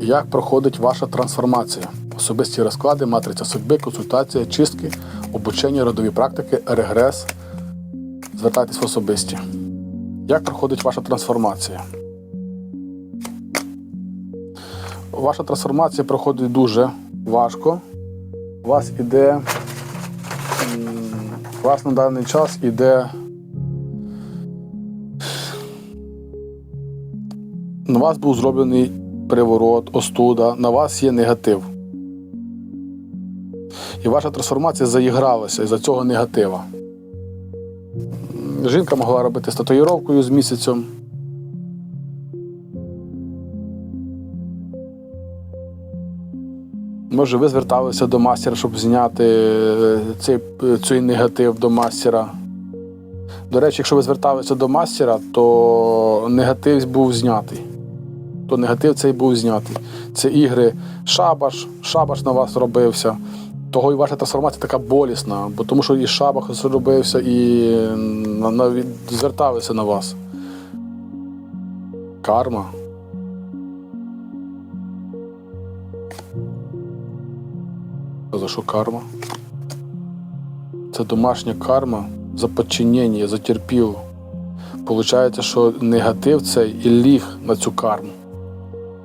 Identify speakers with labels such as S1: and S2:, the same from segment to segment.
S1: Як проходить ваша трансформація? Особисті розклади, матриця судьби, консультація, чистки, обучення, родові практики, регрес. Звертайтесь в особисті. Як проходить ваша трансформація? Ваша трансформація проходить дуже важко. У вас іде. У вас на даний час іде. На вас був зроблений приворот, остуда, на вас є негатив. І ваша трансформація заігралася із-за цього негатива. Жінка могла робити з татуїровкою з місяцем. Може, ви зверталися до мастера, щоб зняти е, цей, цей негатив до мастера. До речі, якщо ви зверталися до мастера, то негатив був знятий. То негатив цей був знятий. Це ігри шабаш, шабаш на вас робився. Того і ваша трансформація така болісна, бо тому що і шабаш робився, і навіть зверталися на вас. Карма. За що карма? Це домашня карма за підчинення, за терпіло. Получається, що негатив цей і ліг на цю карму.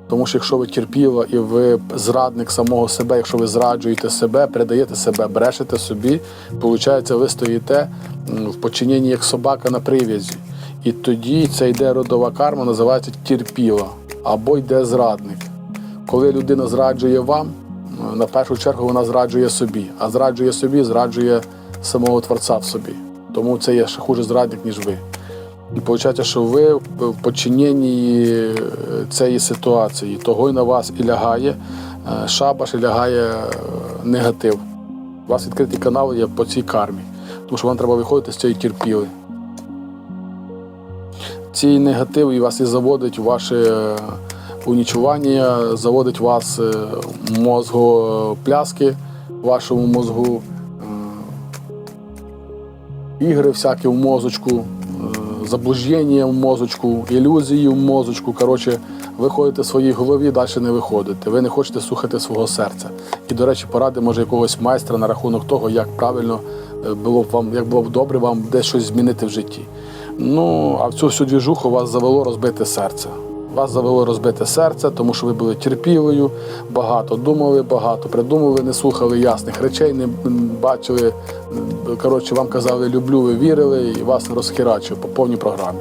S1: Тому що якщо ви терпіла і ви зрадник самого себе, якщо ви зраджуєте себе, передаєте себе, брешете собі, виходить, ви стоїте в подчиненні як собака на прив'язі. І тоді це йде родова карма, називається терпіла або йде зрадник. Коли людина зраджує вам, на першу чергу вона зраджує собі, а зраджує собі, зраджує самого Творця в собі. Тому це є ще хуже зрадник, ніж ви. І виходить, що ви в подчиненні е, цієї ситуації, того й на вас і лягає е, шабаш, і лягає е, негатив. У вас відкритий канал є по цій кармі, тому що вам треба виходити з цієї терпіли. Цей негатив і вас і заводить ваше унічування, заводить вас мозгопляски, вашому мозгу ігри всякі в мозочку, заблуждення в мозочку, ілюзії в мозочку. Коротше, ви ходите в своїй голові, далі не виходите. Ви не хочете слухати свого серця. І, до речі, поради може якогось майстра на рахунок того, як правильно е, було б вам, як було б добре вам десь щось змінити в житті. Ну, а в цю всю двіжуху вас завело розбите серце. Вас завело розбите серце, тому що ви були терпілою, багато думали, багато придумали, не слухали ясних речей, не бачили. Коротше, вам казали люблю, ви вірили, і вас розхерачив по повній програмі.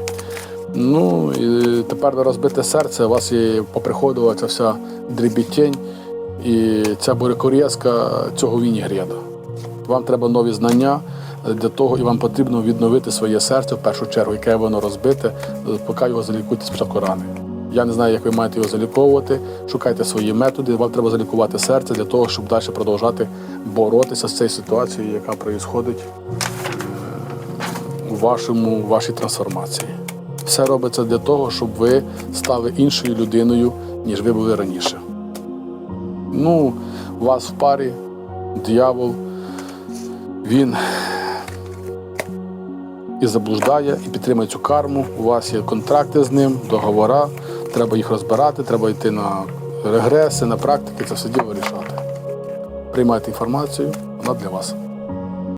S1: Ну і тепер на розбите серце у вас і поприходила ця вся дрібітень і ця бурекорєзка цього вінігрєда. Вам треба нові знання для того, і вам потрібно відновити своє серце в першу чергу, яке воно розбите, поки його залікуйте спочатку рани. Я не знаю, як ви маєте його заліковувати. Шукайте свої методи. Вам треба залікувати серце для того, щоб далі продовжати боротися з цією ситуацією, яка відбувається у вашому, у вашій трансформації. Все робиться для того, щоб ви стали іншою людиною, ніж ви були раніше. Ну, у вас в парі диявол, він і заблуждає, і підтримує цю карму. У вас є контракти з ним, договори, треба їх розбирати, треба йти на регреси, на практики, це все діло рішати. Приймайте інформацію, вона для вас.